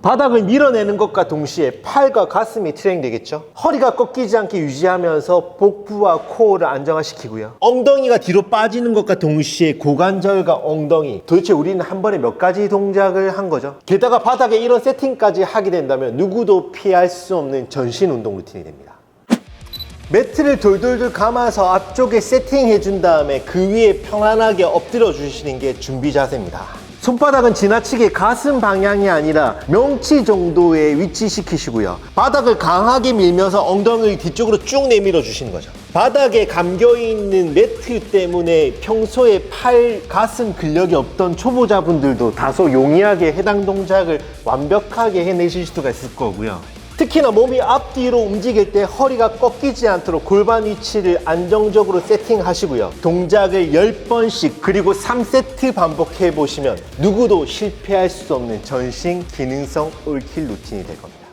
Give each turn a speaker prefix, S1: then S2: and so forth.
S1: 바닥을 밀어내는 것과 동시에 팔과 가슴이 트레이닝되겠죠. 허리가 꺾이지 않게 유지하면서 복부와 코어를 안정화시키고요. 엉덩이가 뒤로 빠지는 것과 동시에 고관절과 엉덩이. 도대체 우리는 한 번에 몇 가지 동작을 한 거죠. 게다가 바닥에 이런 세팅까지 하게 된다면 누구도 피할 수 없는 전신 운동 루틴이 됩니다. 매트를 돌돌돌 감아서 앞쪽에 세팅해 준 다음에 그 위에 편안하게 엎드려 주시는 게 준비 자세입니다. 손바닥은 지나치게 가슴 방향이 아니라 명치 정도에 위치시키시고요. 바닥을 강하게 밀면서 엉덩이를 뒤쪽으로 쭉 내밀어 주시는 거죠. 바닥에 감겨 있는 매트 때문에 평소에 팔, 가슴 근력이 없던 초보자분들도 다소 용이하게 해당 동작을 완벽하게 해내실 수가 있을 거고요. 특히나 몸이 앞뒤로 움직일 때 허리가 꺾이지 않도록 골반 위치를 안정적으로 세팅하시고요. 동작을 10번씩 그리고 3세트 반복해 보시면 누구도 실패할 수 없는 전신 기능성 올킬 루틴이 될 겁니다.